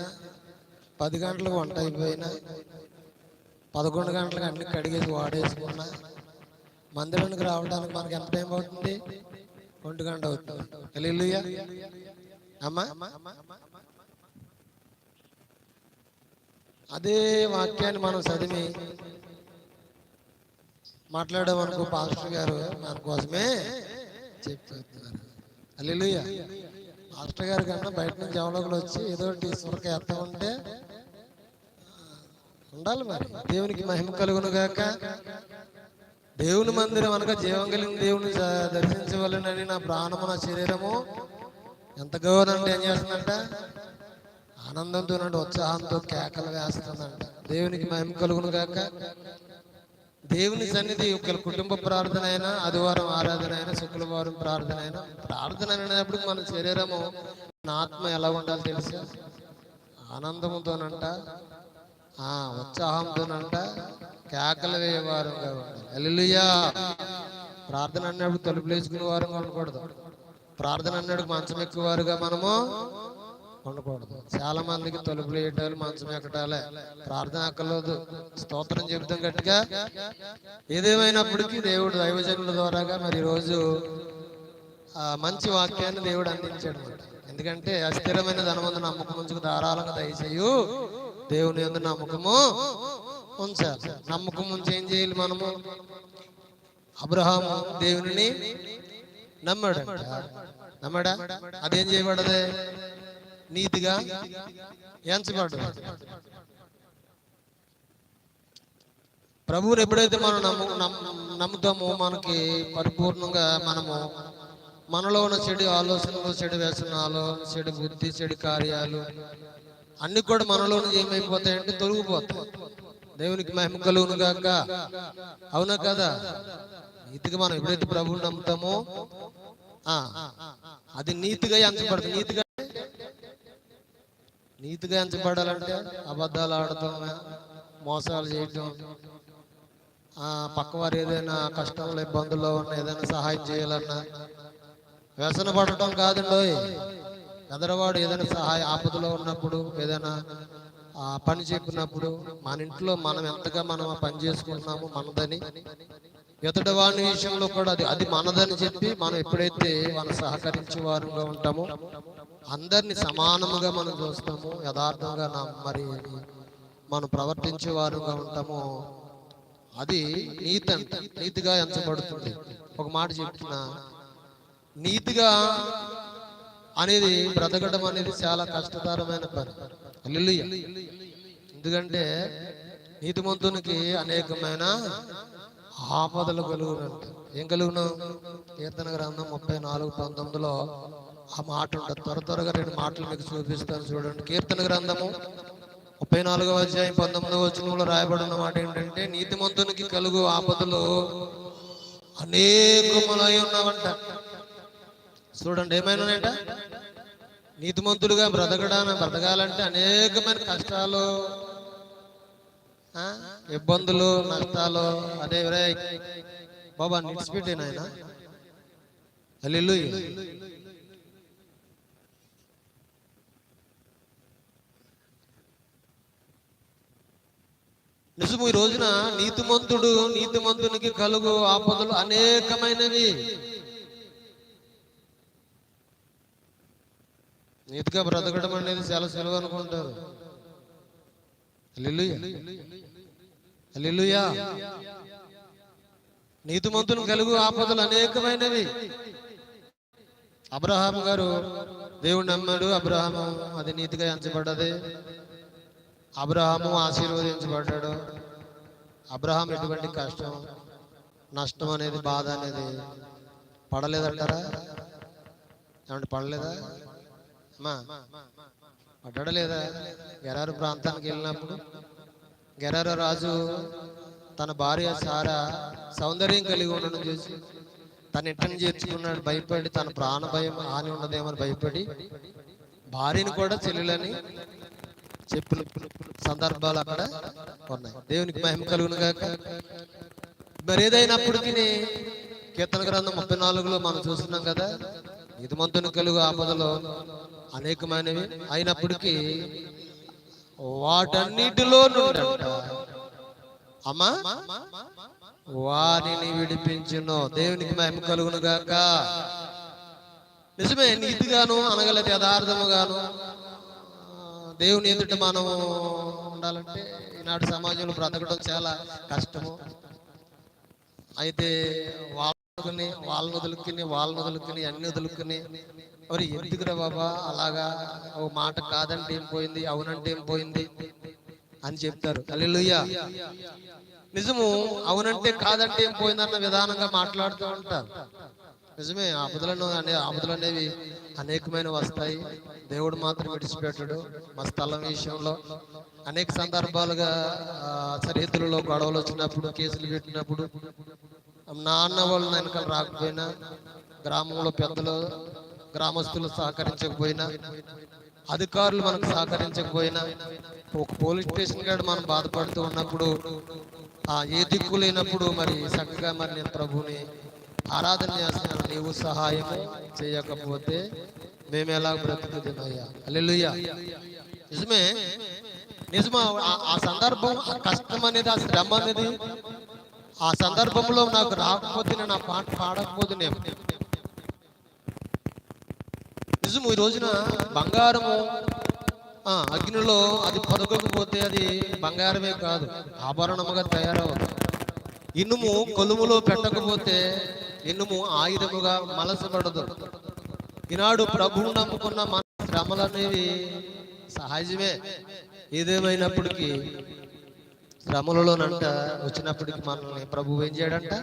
అయిపోయినా పది గంటలకు వంట అయిపోయినా పదకొండు గంటలకు అన్ని కడిగేసి వాడేసుకున్నా మందిరానికి రావడానికి మనకి ఎంత టైం అవుతుంది ఒంటి గంట అవుతుంది. అమ్మా. అదే వాక్యాన్ని మనం చదివి మాట్లాడామనుకో పాస్టర్ గారు మన కోసమే చెప్తున్నారు. అల్లెలుయ్యా మాస్టర్ గారి కన్నా బయట నుంచి ఎవరోకలు వచ్చి ఏదో ఒకటి సురక ఎత్త ఉంటే ఉండాలి మరి. దేవునికి మహిమ కలుగును గాక. దేవుని మందిరం అనగా జీవం కలిగిన దేవుని దర్శించవలనని నా ప్రాణము నా శరీరము. ఎంత గౌరవం ఏం చేస్తుందంట? ఆనందంతో ఉత్సాహంతో కేకలు వేస్తుందంట. దేవునికి మహిమ కలుగును గాక. దేవుని సన్నిధి ఒక కుటుంబ ప్రార్థన అయినా ఆదివారం ఆరాధన అయినా శుక్రవారం ప్రార్థన అయినా ప్రార్థన అనేటప్పుడు మన శరీరము మన ఆత్మ ఎలా ఉండాలి తెలుసా? ఆనందంతోనంట ఆ ఉత్సాహంతోనంట కేకలు వేయవారంగా ఉండాలి. అల్లెలుయ్యా ప్రార్థన అన్నప్పుడు తలుపులు వేసుకునే వారంగా ఉండకూడదు. ప్రార్థన అన్నాడు మంచం ఎక్కువారుగా మనము ఉండకూడదు. చాలా మందికి తలుపులు వేయటాలు మంచం ఎక్కటాలే. ప్రార్థన అక్కర్లేదు. స్తోత్రం చెబుతాం గట్టిగా. ఏదేమైనప్పటికీ దేవుడు దైవజనుల ద్వారాగా మరి రోజు ఆ మంచి వాక్యాన్ని దేవుడు అందించాడు ఎందుకంటే అస్థిరమైన ధనమందు నమ్మకం ఉంచుకు ధారాళంగా దయచేయు. దేవుని ఎందు నమ్మకము ఉంచాలి. నమ్మకం ఉంచి ఏం చేయాలి మనము? అబ్రహాము దేవుని నమ్మాడు నమ్మడా? అదేం చేయబడదే నీతిగా ఎంచబడ్డది ప్రభువుని ఎప్పుడైతే మనం నమ్ము నమ్ముతామో మనకి పరిపూర్ణంగా మనము మనలో ఉన్న చెడు ఆలోచనలు చెడు వ్యసనాలు చెడు బుద్ధి చెడు కార్యాలు అన్ని కూడా మనలో ఏమైపోతాయంటే తొలగిపోతాయి. దేవునికి మహిమ కలుగును గాక. అవునా కదా? నీతిగా మనం ఎప్పుడైతే ప్రభువుని నమ్ముతామో ఆ, అది నీతిగా ఎంచబడుతుంది. నీతిగా నీతిగా ఎంచబడాలంటే అబద్ధాలు ఆడటం మోసాలు చేయటం పక్కవారు ఏదైనా కష్టంలో ఇబ్బందుల్లో ఉన్న ఏదైనా సహాయం చేయాలన్నా వ్యసన పడటం కాదండి ఎదరవాడు ఏదైనా సహాయ ఆపదలో ఉన్నప్పుడు ఏదైనా పని చెప్పినప్పుడు మన ఇంట్లో మనం ఎంతగా మనం పని చేసుకుంటున్నాము మనదని ఎదుటి వాని విషయంలో కూడా అది అది మనదని చెప్పి మనం ఎప్పుడైతే మనం సహకరించే వారుగా ఉంటామో అందరిని సమానముగా మనం చూస్తాము యథార్థంగా నా మరి మనం ప్రవర్తించే వారుగా ఉంటామో అది నీతి అంట. నీతిగా ఎంచబడుతుంది. ఒక మాట చెప్పిన నీతిగా అనేది బ్రతకడం అనేది చాలా కష్టతరమైన పని. ఎందుకంటే ఎందుకంటే నీతిమంతునికి అనేకమైన ఆపదలు కలుగునంట ఏం కలుగును? కీర్తన గ్రంథం ముప్పై నాలుగు పంతొమ్మిదిలో ఆ మాట ఉంటుంది. త్వర త్వరగా రెండు మాటలు మీకు చూపిస్తాను చూడండి. కీర్తన గ్రంథము ముప్పై నాలుగవ అధ్యాయం పంతొమ్మిదవ వచనంలో రాయబడిన మాట ఏంటంటే నీతిమంతునికి కలుగు ఆపదలు అనేకములై ఉన్నావంట. చూడండి ఏమైనాయంట? నీతిమంతులుగా బ్రతకడానికి బ్రతకాలంటే అనేకమైన కష్టాలు ఇబ్బందులు నష్టాలు అదే బాబా నిడిచిపెట్టే నాయన. అల్లు నిజము ఈ రోజున నీతిమంతుడు నీతిమంతునికి కలుగు ఆపదలు అనేకమైనవి. నీతిగా బ్రతకడం అనేది చాలా సులువు అనుకుంటారు. హల్లెలూయా. హల్లెలూయా. కలుగు ఆపదలు అనేకమైనవి. అబ్రహాం గారు దేవుడు నమ్మాడు అబ్రహాము అది నీతిగా ఎంచబడ్డది. అబ్రహాము ఆశీర్వదించబడ్డాడు. అబ్రహాం ఎటువంటి కష్టం నష్టం అనేది బాధ అనేది పడలేదంటారా? ఏమంటే పడలేదా? అమ్మా పడ్డాడా లేదా గెరారు ప్రాంతానికి వెళ్ళినప్పుడు గెరారు రాజు తన భార్య సారా సౌందర్యం కలిగి ఉండడం చూసి తన ఇంటని చేర్చుకున్నాడు భయపడి తన ప్రాణ భయం హాని ఉన్నదేమని భయపడి భార్యని కూడా చెల్లెలని చెప్పిన సందర్భాలు అక్కడ ఉన్నాయి దేవునికి మహిమ కలుగును గాక. మరేదైనప్పటికీ కీర్తన గ్రంథం ముప్పై నాలుగులో మనం చూస్తున్నాం కదా ఇదిమంతును కలుగు ఆపదలో అనేకమైనవి అయినప్పటికీ వాటన్నిటిలో అమ్మా వారిని విడిపించును. దేవునికి మహిమ కలుగును గాక. నిజమే నీతిగాను అనగలది యథార్థముగాను దేవుని ఎదుట మనం ఉండాలంటే ఈనాడు సమాజంలో బ్రతకడం చాలా కష్టము. అయితే వదులుకుని వాళ్ళని వదులుకుని వాళ్ళని వదులుకుని అన్ని వదులుకుని మరి ఎందుకురా బాబా? అలాగా? ఓ మాట కాదంటే ఏం పోయింది? అవునంటే ఏం పోయింది? అని చెప్తారు. అల్లెలుయ్యా నిజము అవునంటే కాదంటే ఏం పోయిందన్న విధానంగా మాట్లాడుతూ ఉంటారు. నిజమే ఆపదలను అనే ఆపదలు అనేవి అనేకమైన వస్తాయి. దేవుడు మాత్రం విడిచిపెట్టడు. మా స్థలం విషయంలో అనేక సందర్భాలుగా సరిహద్దులలో గొడవలు వచ్చినప్పుడు కేసులు పెట్టినప్పుడు నాన్న వాళ్ళు వెనకాల రాకపోయినా గ్రామంలో పెద్దలు గ్రామస్తులు సహకరించకపోయినా అధికారులు మనకు సహకరించకపోయినా ఒక పోలీస్ స్టేషన్ కాడ మనం బాధపడుతూ ఉన్నప్పుడు ఆ ఏ దిక్కు లేనప్పుడు మరి చక్కగా మరి నేను ప్రభుని ఆరాధన చేస్తున్నాను. నీవు సహాయం చేయకపోతే మేము ఎలా బ్రతుకుతున్నాయ్యా అల్లెలుయ్యా నిజమే నిజమా. ఆ- ఆ సందర్భం ఆ కష్టం అనేది ఆ శ్రమ అనేది ఆ సందర్భంలో నాకు రాకపోతే నేను ఆ పాట పాడకపోతే నేను నిజము ఈ రోజున బంగారము ఆ, అగ్నిలో అది పొదగకపోతే అది బంగారమే కాదు ఆభరణముగా తయారవుతుంది. ఇనుము కొలుములో పెట్టకపోతే ఇనుము ఆయుధముగా మలసబడదు ఈనాడు ప్రభువు నమ్ముకున్న మన శ్రమలు అనేవి సహజమే. ఏదేమైనప్పటికీ శ్రమలలోనంట వచ్చినప్పటికి మనల్ని ప్రభు ఏం చేయడంట?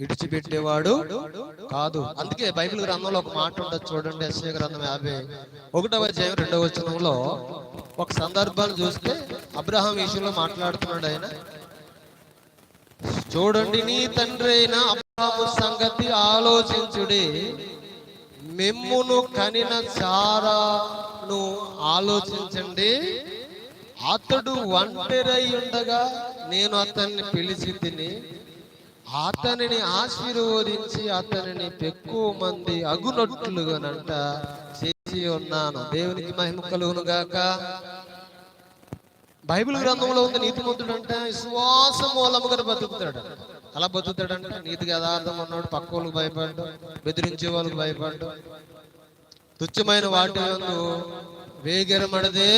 విడిచిపెట్టేవాడు కాదు. అందుకే బైబిల్ గ్రంథంలో ఒక మాట ఉండదు చూడండి ఎస్ఏ గ్రంథం యాభై ఒకటవ అధ్యాయం రెండవ వచనంలో ఒక సందర్భాన్ని చూస్తే అబ్రహాం విషయంలో మాట్లాడుతున్నాడు ఆయన. చూడండి నీ తండ్రి అయిన అబ్రహాము సంగతి ఆలోచించుడి. మిమ్మును కనిన సారాను ఆలోచించండి. అతడు ఒంటరై ఉండగా నేను అతన్ని పిలిచి తిని అతనిని ఆశీర్వదించి అతనిని ఎక్కువ మంది అగునట్లుగానంట చేసి ఉన్నాను. దేవునికి మహిమ కలుగును గాక. బైబిల్ గ్రంథంలో ఉంది నీతిమంతుడు అంటే విశ్వాస మూలముగా బతుకుతాడు. అలా బతుకుతాడంటే నీతికి యథార్థం ఉన్నాడు పక్క వాళ్ళకి భయపడ్డు బెదిరించే వాళ్ళకి భయపడ్డు. తుచ్చమైన వాటి యందు వేగరమడదే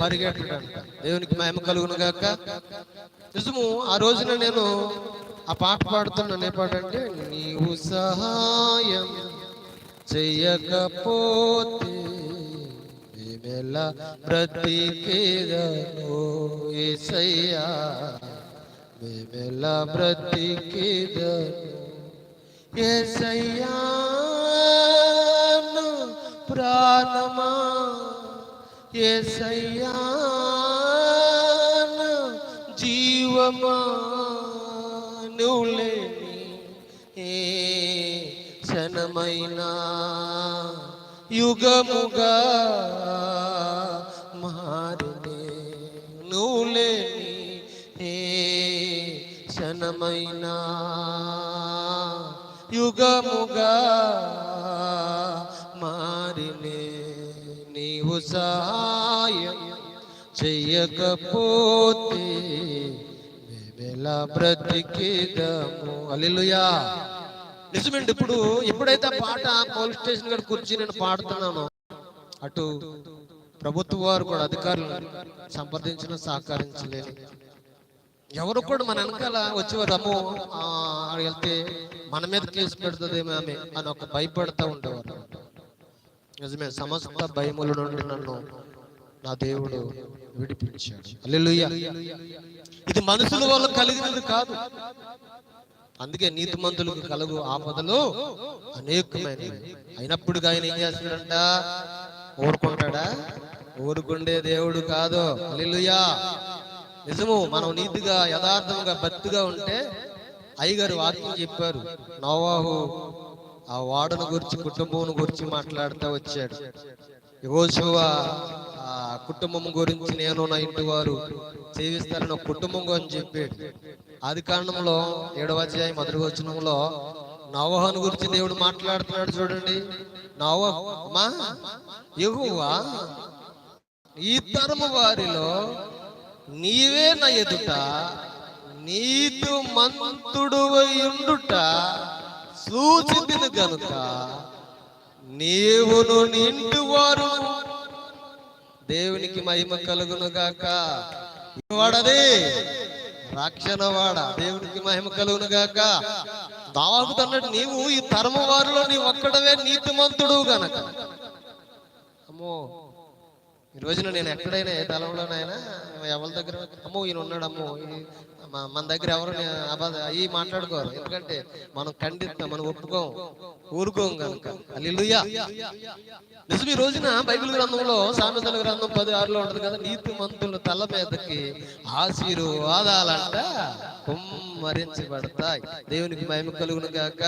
పరిగెట్టడంట. దేవునికి మహిమ కలుగును గాక. నిజము ఆ రోజున నేను ఆ పాట పాడుతున్న ఏ పాట అంటే నీవు సహాయం చెయ్యకపోతే మేమెలా బ్రతికేదను ఏసయ్యా. మేమెలా బ్రతికేదను ఏసయ్యా. ప్రాణమా ఏసయ్యా నా జీవమా నువ్వు లేని ఏ క్షణమైనా యుగముగా మారినే నువ్వు ఏ క్షణమైనా యుగముగా మారినే నీవు సహాయం చెయ్యకపోతే మేమెలా బ్రతికేదము? అల్లెలుయా నిజమేంటి ఇప్పుడు ఎప్పుడైతే ఆ పాట పోలీస్ స్టేషన్ గారు కూర్చి నేను పాడుతున్నానో అటు ప్రభుత్వ వారు కూడా అధికారులు సంప్రదించిన సహకరించలేదు ఎవరు కూడా మన వెనకాల వచ్చేవారు అమ్మో వెళ్తే మన మీద కేసు పెడుతుంది ఆమె అని ఒక భయపడతా ఉండేవారు. నిజమే సమస్త భయముల నుండి నన్ను నా దేవుడు విడిపించాడు. హల్లెలూయా. ఇది మనుషుల వల్ల కలిగినది కాదు. అందుకే నీతిమంతులకు కలుగు ఆపదలు అనేకమైనవి. అయినప్పుడు ఆయన ఏం చేస్తాడంట ఊరుకుంటాడా? ఊరుకుండే దేవుడు కాదు. హల్లెలూయా. నిజము మనం నీతిగా యథార్థంగా భక్తిగా ఉంటే అయ్యగారు వాక్యం చెప్పారు. నోవాహు ఆ వాడను గురించి కుటుంబం గురించి మాట్లాడుతూ వచ్చాడు. యెహోషువ ఆ కుటుంబం గురించి నేను నా ఇంటి వారు జీవిస్తారని ఒక కుటుంబం గురించి చెప్పాడు. ఆది కాండంలో ఏడవ అధ్యాయం మొదటి వచనంలో నవహను గురించి దేవుడు మాట్లాడుతున్నాడు చూడండి. నవహమా అమ్మా ఈ తరము వారిలో నీవే నా ఎదుట నీతు మంతుడు ఉండుట సూచించిన గనుక నీవును నిండు వారు దేవునికి మహిమ కలుగును గాక వాడది రక్షణ వాడ దేవునికి మహిమ కలుగును గాక దావాకుతున్నట్టు నీవు ఈ తరమ వారిలో నీ ఒక్కడవే నీతిమంతుడు గనక. అమ్మో ఈ రోజున నేను ఎక్కడైనా ఏ తలంలోనైనా ఎవరి దగ్గర? అమ్మో ఈయన ఉన్నాడు అమ్మో మన దగ్గర ఎవరు నే- అబద్ధ అవి మాట్లాడుకోరు. ఎందుకంటే మనం ఖండిస్తాం మనం ఒప్పుకోం. ఊరుకోం కనుక. అల్లిలుయ్యా నిజం ఈ రోజున బైబిల్ గ్రంథంలో సామెతల గ్రంథం పది ఆరులో ఉంటుంది కదా నీతి మంతుల తల మీదకి ఆశీర్వాదాలంట కుమ్మరించబడతాయి. దేవునికి మహిమ కలుగును కాక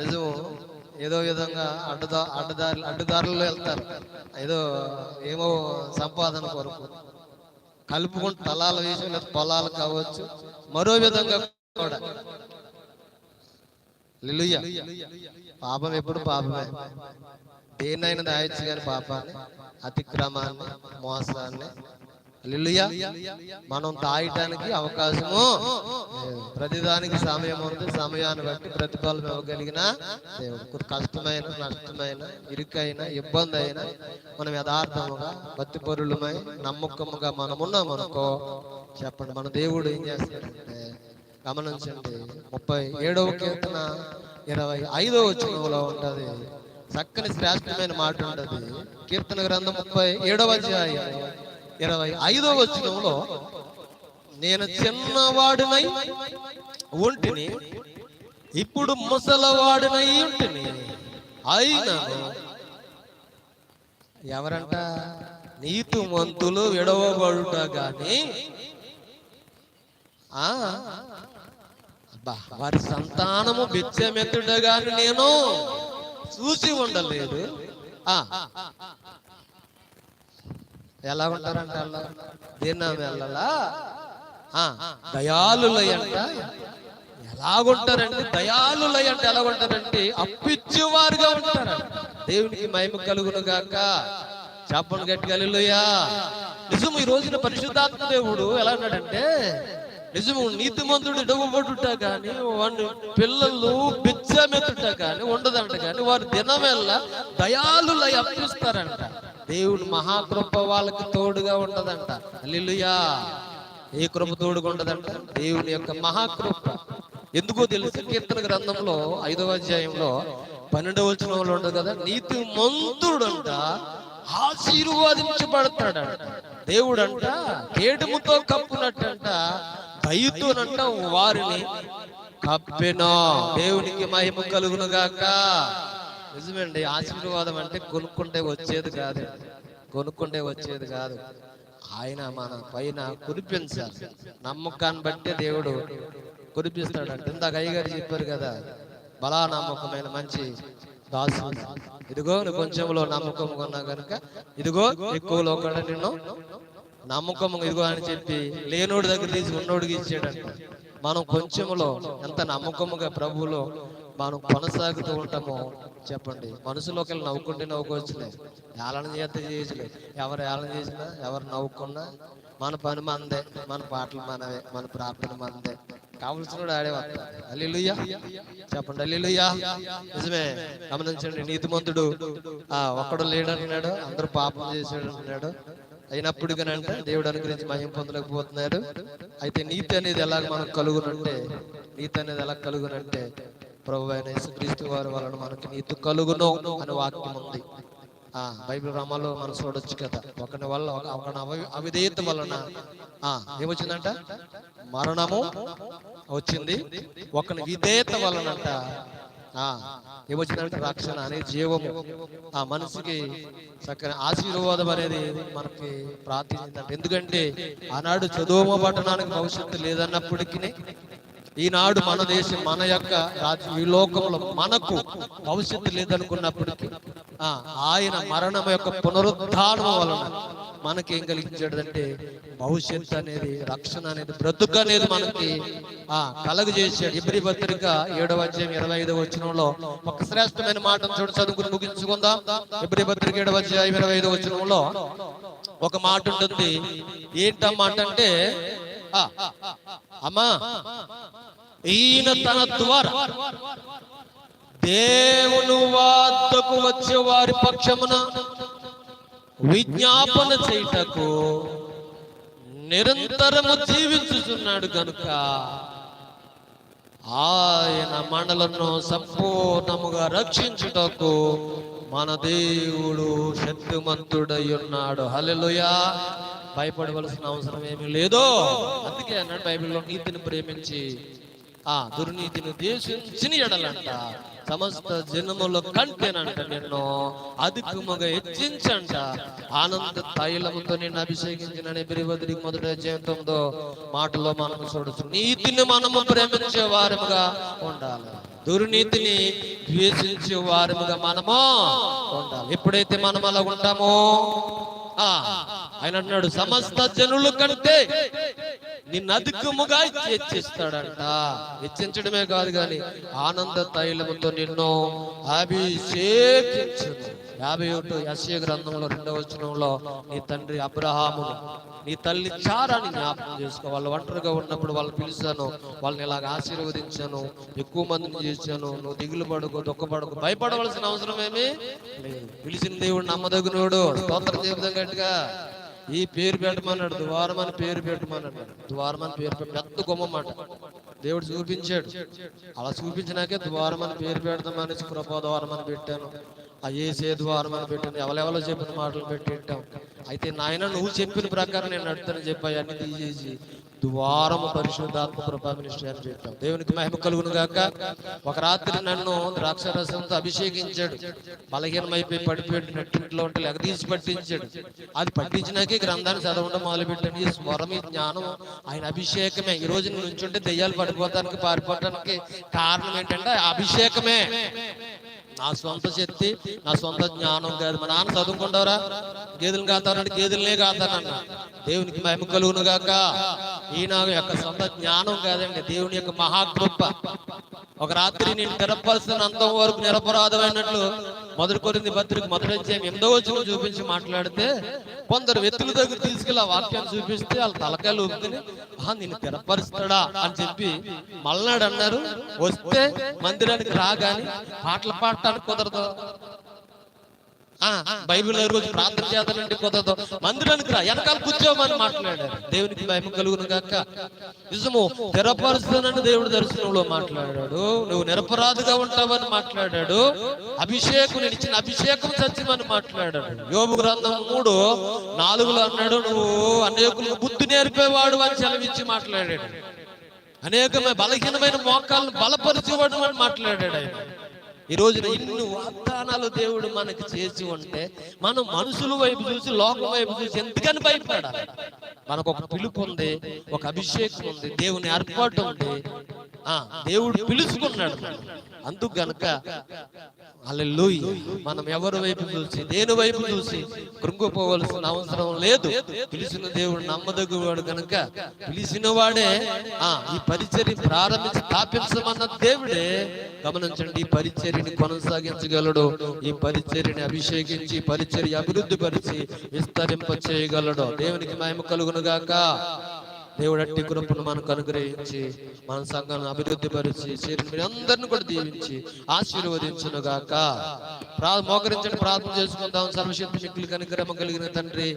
నిజము ఏదో విధంగా అడ్డుదా అడ్డుదారులు అడ్డుదారులలో వెళ్తారు. ఏదో ఏమో సంపాదన కొరకు. కలుపుకుని తలాలు వేసి లేదా పొలాలు కావచ్చు మరో విధంగా కూడా. లిలుయ పాపం ఎప్పుడు పాపమే. దేన్నైనా దాయచ్చు కానీ పాపాన్ని అతిక్రమాన్ని మోసాన్ని మనం తాయటానికి అవకాశము ప్రతిదానికి సమయం ఉంది. సమయాన్ని బట్టి ప్రతిఫలం ఇవ్వగలిగిన దేవుడు. కష్టమైన నష్టమైన ఇరుకైన ఇబ్బంది అయినా మనం యథార్థముగా భక్తిపరులమై నమ్మకముగా మనం అనుకో చెప్పండి. మన దేవుడు ఏం చేస్తాడంటే గమనించండి. ముప్పై ఏడవ కీర్తన ఇరవై ఐదవ వచనంలో ఉంటది. చక్కని శ్రేష్టమైన మాట ఉంటది. కీర్తన గ్రంథం ముప్పై ఏడవ అధ్యాయం. ఇరవై ఐదవ వచనంలో నేను చిన్నవాడినై ఒంటిని ఇప్పుడు ముసలవాడినై ఉంటిని. అయినా ఎవరంట? నీతు మంతులు విడవబడుట గాని ఆ? అబ్బా వారి సంతానము బిచ్చమెత్తుడగాని నేను చూసి ఉండలేదు. ఎలా ఉంటారంట అలా దీన్న వెళ్ళలా? ఆ దయాలులయంట ఎలాగుంటారంటే దయాలులయంట ఎలాగుంటారంటే ఉంటారు ఉంటారంట. దేవునికి మహిమ కలుగును గాక. చెప్పను గట్టిగా హల్లెలూయా ఈ రోజున పరిశుద్ధాత్మ దేవుడు ఎలా అన్నాడంటే నిజము నీతిమంతుడు ఇడవబడుట గాని వాడిని పిల్లలు బిచ్చమెత్తుట గాని ఉండదంట గాని వారు దినమెల్ల దయాలులై అప్పిస్తారంట దేవుడు మహాకృప వాళ్ళకి తోడుగా ఉండదంట అల్లిలుయా ఏ కృప తోడుగా ఉండదంట దేవుని యొక్క మహాకృప. ఎందుకో తెలుసు? కీర్తన గ్రంథంలో ఐదవ అధ్యాయంలో పన్నెండవ వాళ్ళు ఉండదు కదా నీతి మంతుడంట ఆశీర్వాదించబడతాడంట. దేవుడంట కేడుముతో కప్పునట్టంట దయతోనంట వారిని కప్పెనో. దేవునికి మహిమ కలుగును గాక నిజమండి ఆశీర్వాదం అంటే కొనుక్కుంటే వచ్చేది కాదు. కొనుక్కుంటే వచ్చేది కాదు. ఆయన మన పైన కురిపించాలి. నమ్మకాన్ని బట్టే దేవుడు కురిపిస్తాడంట. ఇందాక అయ్యగారు చెప్పారు కదా బలా నమ్మకమైన మంచి దాసు ఇదిగో నువ్వు కొంచెంలో నమ్మకం కొన్నా కనుక ఇదిగో ఎక్కువలో కూడా నిన్ను నమ్మకం ఇదిగో అని చెప్పి లేనోడి దగ్గర తీసి ఉన్నోడికి ఇచ్చాడంట. మనం కొంచెంలో ఎంత నమ్మకముగా ప్రభువులో మనం కొనసాగుతూ ఉంటామో చెప్పండి. మనసులోకి వెళ్ళి నవ్వుకుంటే నవ్వుకోవచ్చులే. ఏళన చేస్తే చేయచ్చులే ఎవరు ఏళన చేసినా ఎవరు నవ్వుకున్నా మన పని మనదే మన పాటలు మనవే. మన ప్రార్థన మనదే కావలసిన ఆడే వస్తాడు అల్లిలుయ్యా చెప్పండి అల్లిలుయ్యా నిజమే. గమనించండి నీతిమంతుడు ఆ ఒక్కడు లేడన్నాడు అందరూ పాపం చేసాడు అన్నాడు అయినప్పుడు అంటే దేవుడు అనుగ్రహించి మహిం పొందలేకపోతున్నాడు అయితే నీతి అనేది ఎలా మనకు కలుగునంటే నీతి అనేది ఎలా కలుగునంటే ప్రభు అయిన యేసుక్రీస్తు వారి వలన మనకి నీతి కలుగును అనే వాక్యం ఉంది. ఆ బైబిల్ రామాలో మనం చూడొచ్చు కదా. ఒకని వల్ల ఒక ఒకని అవి- అవిధేయత వలన ఆ ఏమొచ్చిందంట? మరణము వచ్చింది. ఒకని విధేయత వలనంట. ఆ ఏమొచ్చిందంటే? రక్షణ అనే జీవము. ఆ మనసుకి చక్కని ఆశీర్వాదం అనేది మనకి ప్రార్థించిందంట. ఎందుకంటే ఆనాడు చదువు పట్టణానికి భవిష్యత్తు లేదన్నప్పటికీ ఈనాడు మన దేశం మన యొక్క రాజ్యం ఈ లోకంలో మనకు భవిష్యత్తు లేదనుకున్నప్పటికీ ఆ ఆయన మరణం యొక్క పునరుద్ధానం వలన మనకి ఏం కలిగించాడంటే భవిష్యత్తు అనేది రక్షణ అనేది బ్రతుకు అనేది మనకి ఆ కలగజేసాడు ఇబ్రి పత్రిక ఏడవ అధ్యాయం ఇరవై ఐదవ వచనంలో ఒక శ్రేష్టమైన మాటను చూడ చదువుకుని ముగించుకుందాం. ఇబ్రి పత్రిక ఏడవ అధ్యాయం ఇరవై ఐదవ వచనంలో ఒక మాట ఉంటుంది. ఏంట మాట అంటే అమ్మా ఈయన తన ద్వారా దేవుని వార్తకు వచ్చే వారి పక్షమున విజ్ఞాపన చేయుటకు నిరంతరము జీవించుతున్నాడు కనుక ఆయన మనలను సంపూర్ణముగా రక్షించుటకు మన దేవుడు శక్తిమంతుడై ఉన్నాడు. హలెలుయా భయపడవలసిన అవసరం ఏమీ లేదో అందుకే అన్నాడు బైబిల్లో నీతిని ప్రేమించి ఆ దుర్నీతిని దేశించిన ఎడలంట. సమస్త జనముల కంటేనంట నిన్ను అధికముగా హెచ్చించంట. ఆనంద తైలముతో నిన్ను అభిషేకించిన బిరివదిరి మొదట జీవితంతో మాటలో మనం చూడచ్చు. నీతిని మనము ప్రేమించే వారముగా ఉండాలి. దుర్నీతిని ద్వేషించే వారముగా మనము ఉండాలి. ఎప్పుడైతే మనం అలా ఉంటామో ఆయన అన్నాడు సమస్త జనుల కంటే నిన్ను అధికముగా హెచ్చిస్తాడంట హెచ్చించడమే కాదు కానీ ఆనంద తైలముతో నిన్ను అభిషేకించు యాభై ఒకటి యశయ గ్రంథంలో రెండవ వచనంలో నీ తండ్రి అబ్రహాము నీ తల్లి చారాని జ్ఞాపకం చేసుకో. వాళ్ళు ఒంటరిగా ఉన్నప్పుడు వాళ్ళు పిలిచాను వాళ్ళని ఇలాగ ఆశీర్వదించాను ఎక్కువ మందిని చేశాను నువ్వు దిగులు పడుకో దుఃఖపడకు భయపడవలసిన అవసరం ఏమి పిలిచిన దేవుడు నమ్మదగినోడు. స్తోత్రం చెబుదాం గట్టిగా. ఈ పేరు పెట్టమన్నాడు ద్వారం అని పేరు పెట్టమన్నాడు. ద్వారం అని పేరు పెద్ద గుమ్మమాట దేవుడు చూపించాడు. అలా చూపించినాకే ద్వారం అని పేరు పెడతామని కృపా ద్వారం అని పెట్టాను. ఆ ఏసే ద్వారం అని పెట్టింది. ఎవరెవరో చెప్పిన మాటలు పెట్టింటాం అయితే నాయన నువ్వు చెప్పిన ప్రకారం నేను నడుతాను చెప్పాయి అన్ని తీసేసి ద్వారము పరిశుద్ధాత్మ కృపా మినిస్ట్రీ దేవునికి మహిమ కలుగును గాక. ఒక రాత్రి నన్ను ద్రాక్షరసంతో అభిషేకించాడు. బలహీనమైపోయి పడిపోయి నెట్టింట్లో ఉంటే లెగదీసి పట్టించాడు. అది పట్టించినాకే గ్రంథాన్ని చదవడం మొదలుపెట్టాడు ఈ స్వరం ఈ జ్ఞానం ఆయన అభిషేకమే. ఈ రోజు నుంచుంటే దెయ్యాలు పడిపోతానికి పారిపోవటానికి కారణం ఏంటంటే అభిషేకమే. నా సొంత శక్తి నా సొంత జ్ఞానం కాదు. మా నాన్న చదువుకుంటారా గేదెలు కాతానంటే గేదెలనే కాతానన్న. దేవునికి మహిమ కలుగును గాక. ఈయన యొక్క సొంత జ్ఞానం కాదండి దేవుని యొక్క మహాకృప. ఒక రాత్రి నేను తెరపాల్సిన అంతం వరకు నిరపరాధమైనట్లు మొదటి కొరింది పత్రిక మొదటి అధ్యాయం ఎనిమిదో వచ్చిన చూపించి మాట్లాడితే కొందరు వ్యక్తుల దగ్గర తీసుకెళ్ళి ఆ వాక్యాన్ని చూపిస్తే వాళ్ళ తలకాయలు ఊపుకుని ఆ నేను తెరపరుస్తాడా అని చెప్పి మల్నాడు అన్నారు. వస్తే మందిరానికి రాగాని పాటలు పాడటానికి కుదరదు. బైబిల్ రోజు ప్రార్థన చేద్దానంటే కుదరదు మందిరానికి రా వెనకాల కూర్చోమని మాట్లాడారు దేవునికి మహిమ కలుగును గాక. నిజము తెరపరుస్తానని దేవుడు దర్శనంలో మాట్లాడాడు. నువ్వు నిరపరాధుగా ఉంటావని మాట్లాడాడు. అభిషేకం నేను ఇచ్చిన అభిషేకం సత్యమని మాట్లాడాడు. యోబు గ్రంథం మూడు నాలుగులో అన్నాడు నువ్వు అనేకులకు బుద్ధి నేర్పేవాడు అని సెలవిచ్చి మాట్లాడాడు. అనేకమైన బలహీనమైన మోకాలను బలపరిచేవాడు అని మాట్లాడాడు ఆయన. ఈ రోజున ఇన్ని వాగ్దానాలు దేవుడు మనకి చేసి ఉంటే మనం మనుషుల వైపు చూసి లోకం వైపు చూసి ఎందుకని భయపడాలి? మనకు ఒక పిలుపు ఉంది ఒక అభిషేకం ఉంది దేవుని ఏర్పాటు ఉంది. ఆ దేవుడు పిలుచుకున్నాడు. అందుకు గనక అల్లెల్లుయ్ మనం ఎవరి వైపు చూసి దేని వైపు చూసి కృంగిపోవలసిన అవసరం లేదు. పిలిచిన దేవుడు నమ్మదగ్గవాడు కనుక పిలిచిన వాడే ఆ ఈ పరిచర్య ప్రారంభించి స్థాపించమన్న దేవుడే. గమనించండి ఈ పరిచర్యని కొనసాగించగలడు. ఈ పరిచర్యని అభిషేకించి పరిచర్య అభివృద్ధి పరిచి విస్తరింప చేయగలడు దేవునికి మహిమ కలుగునుగాక. దేవుడు అట్టి కృపను మనకు అనుగ్రహించి మన సంఘాన్ని అభివృద్ధి పరిచి అందరిని కూడా దీవించి ఆశీర్వదించును గాక ప్రా మోకరించండి ప్రార్థన చేసుకుందాం. సర్వశక్తి శక్తులు కనుగ్రహం కలిగిన తండ్రి.